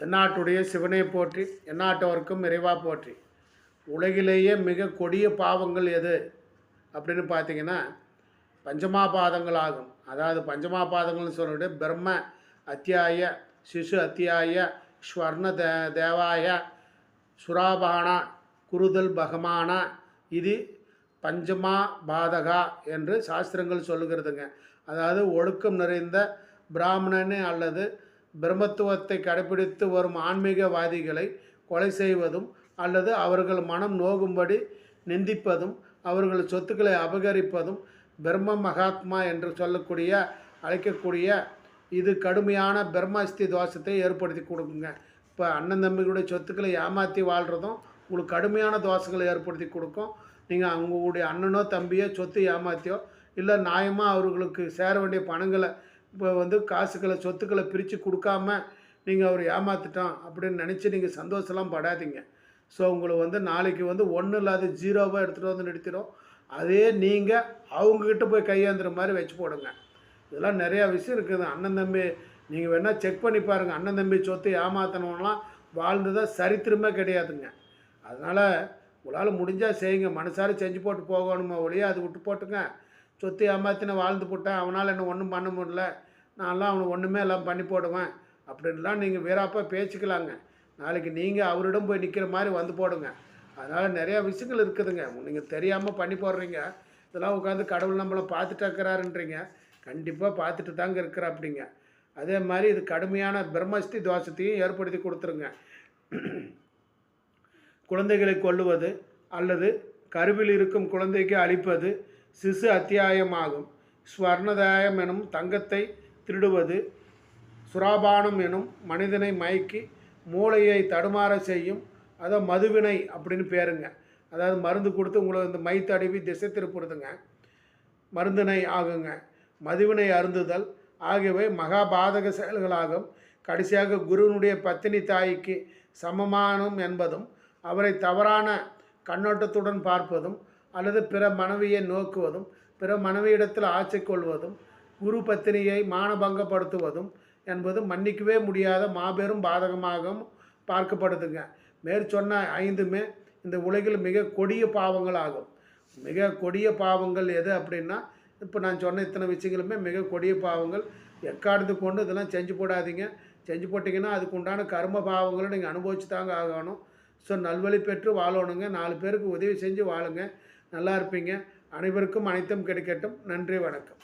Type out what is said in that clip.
தென்னாட்டுடைய சிவனை போற்றி எந்நாட்டவருக்கும் இறைவா போற்றி. உலகிலேயே மிக கொடிய பாவங்கள் எது? அப்படின்னு பார்த்தீங்கன்னா பஞ்சமாபாதங்கள் ஆகும் அதாவது பஞ்சமாபாதங்கள்னு சொல்லிட்டு பிரம்ம அத்தியாய சிசு அத்தியாய ஸ்வர்ண தே தேவாய சுராபானா குருதல் பகமானா இது பஞ்சமா பாதகா என்று சாஸ்திரங்கள் சொல்லுகிறதுங்க. அதாவது ஒழுக்கம் நிறைந்த பிராமணன் அல்லது பிரம்மத்துவத்தை கடைபிடித்து வரும் ஆன்மீகவாதிகளை கொலை செய்வதும் அல்லது அவர்கள் மனம் நோகும்படி நிந்திப்பதும் அவர்கள் சொத்துக்களை அபகரிப்பதும் பிரம்ம மகாத்மா என்று சொல்லக்கூடிய அழைக்கக்கூடிய இது கடுமையான பிரம்மஸ்தி தோஷத்தை ஏற்படுத்தி கொடுக்குங்க. இப்போ அண்ணன் தம்பிகளுடைய சொத்துக்களை ஏமாற்றி வாழ்கிறதும் உங்களுக்கு கடுமையான தோஷங்களை ஏற்படுத்தி கொடுக்கும். நீங்கள் அவங்களுடைய அண்ணனோ தம்பியோ சொத்து ஏமாற்றியோ இல்லை நியாயமாக அவர்களுக்கு சேர வேண்டிய பணங்களை இப்போ வந்து காசுகளை சொத்துக்களை பிரித்து கொடுக்காம நீங்கள் அவர் ஏமாத்துட்டோம் அப்படின்னு நினச்சி நீங்கள் சந்தோஷம்லாம் படாதீங்க. ஸோ உங்களை வந்து நாளைக்கு வந்து ஒன்றும் இல்லாத ஜீரோவாக எடுத்துகிட்டு வந்து நிறுத்திடும் அதே நீங்கள் அவங்கக்கிட்ட போய் கையேந்துற மாதிரி வச்சு போடுங்க. இதெல்லாம் நிறையா விஷயம் இருக்குது. அண்ணன் தம்பி நீங்கள் வேணால் செக் பண்ணி பாருங்கள் அண்ணன் தம்பி சொத்து ஏமாத்தினவங்களாம் வாழ்ந்ததாக சரித்திரமே கிடையாதுங்க. அதனால் உங்களால் முடிஞ்சால் செய்யுங்க. மனசார செஞ்சு போட்டு போகணுமா ஒழிய அது விட்டு போட்டுங்க. சொத்து ஏமாத்தின வாழ்ந்து போட்டேன். அவனால் என்ன ஒன்றும் பண்ண முடியல. நான்லாம் அவனை ஒன்றுமே எல்லாம் பண்ணி போடுவேன். அப்படின்லாம் நீங்கள் வீராப்பாக பேசிக்கலாங்க. நாளைக்கு நீங்கள் அவரிடம் போய் நிற்கிற மாதிரி வந்து போடுங்க. அதனால் நிறையா விஷயங்கள் இருக்குதுங்க. நீங்கள் தெரியாமல் பண்ணி போடுறீங்க. இதெல்லாம் உட்காந்து கடவுள் நம்மளை பார்த்துட்டு இருக்கிறாருன்றீங்க. கண்டிப்பாக பார்த்துட்டு தாங்க இருக்கிற அப்படிங்க அதே மாதிரி இது கடுமையான பிரம்மஸ்தி தோஷத்தையும் ஏற்படுத்தி கொடுத்துருங்க. குழந்தைகளை கொல்லுவது அல்லது கருவில் இருக்கும் குழந்தைக்கு அழிப்பது சிசு அத்தியாயமாகும். ஸ்வர்ணதாயம் எனும் தங்கத்தை திருடுவது சுராபானம் எனும் மனிதனை மயக்கி மூளையை தடுமாற செய்யும் அதான் மதுவினை அப்படின்னு பேருங்க. அதாவது மருந்து கொடுத்து உங்களை இந்த மை தடவி திசை திருப்புறதுங்க. மருந்தினை ஆகுங்க. மதுவினை அருந்துதல் ஆகியவை மகாபாதக செயல்களாகும். கடைசியாக குருவினுடைய பத்தினி தாய்க்கு சமமானம் என்பதும் அவரை தவறான கண்ணோட்டத்துடன் பார்ப்பதும் அல்லது பிற மனைவியை நோக்குவதும் பிற மனைவியிடத்தில் ஆட்சி கொள்வதும் குரு பத்தினியை மானபங்கப்படுத்துவதும் என்பது மன்னிக்கவே முடியாத மாபெரும் பாதகமாகவும் பார்க்கப்படுதுங்க. மேற்சொன்ன ஐந்துமே இந்த உலகில் மிக கொடிய பாவங்கள் ஆகும் மிக கொடிய பாவங்கள் எது அப்படின்னா இப்போ நான் சொன்ன இத்தனை விஷயங்களுமே மிக கொடிய பாவங்கள். எக்காரணத்து கொண்டு இதெல்லாம் செஞ்சு போடாதீங்க. செஞ்சு போட்டிங்கன்னா அதுக்கு உண்டான கர்ம பாவங்களை நீங்கள் அனுபவிச்சு தாங்க ஆகணும். ஸோ நல்வழி பெற்று வாழணுங்க. நாலு பேருக்கு உதவி செஞ்சு வாழுங்க. நல்லா இருப்பீங்க. அனைவருக்கும் அனைத்தும் கிடைக்கட்டும். நன்றி வணக்கம்.